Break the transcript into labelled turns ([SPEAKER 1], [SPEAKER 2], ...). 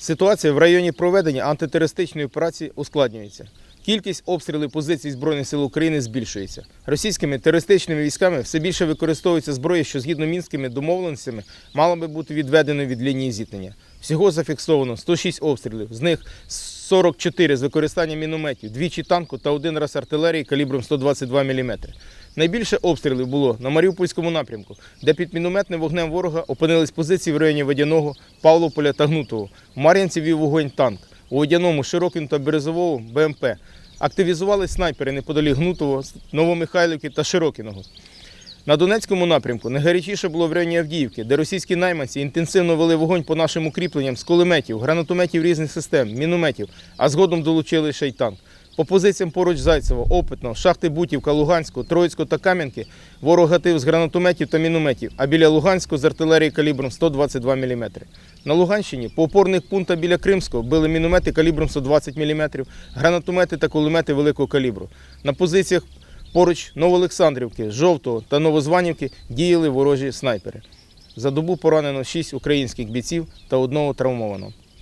[SPEAKER 1] Ситуація в районі проведення антитерористичної операції ускладнюється. Кількість обстрілів позицій Збройних сил України збільшується. Російськими терористичними військами все більше використовується зброя, що згідно мінськими домовленостями мала би бути відведена від лінії зіткнення. Всього зафіксовано 106 обстрілів, з них 44 з використанням мінометів, двічі танку та один раз артилерії калібром 122 мм. Найбільше обстрілів було на Маріупольському напрямку, де під мінометним вогнем ворога опинились позиції в районі Водяного, Павлополя та Гнутого. В Мар'янці вів вогонь танк. У Водяному, Широкін та Березовому БМП. Активізувались снайпери неподалік Гнутого, Новомихайлівки та Широкіного. На Донецькому напрямку найгарячіше було в районі Авдіївки, де російські найманці інтенсивно вели вогонь по нашим укріпленням з кулеметів, гранатометів різних систем, мінометів, а згодом долучили ще й танк. По позиціям поруч Зайцево, Опитного, шахти Бутівка, Луганську, Троїцьку та Кам'янки ворог гатив з гранатометів та мінометів, а біля Луганську з артилерії калібром 122 мм. На Луганщині по опорних пунктах біля Кримського били міномети калібром 120 мм, гранатомети та кулемети великого калібру. На позиціях Поруч Новоолександрівки, Жовтого та Новозванівки діяли ворожі снайпери. За добу поранено 6 українських бійців та одного травмовано.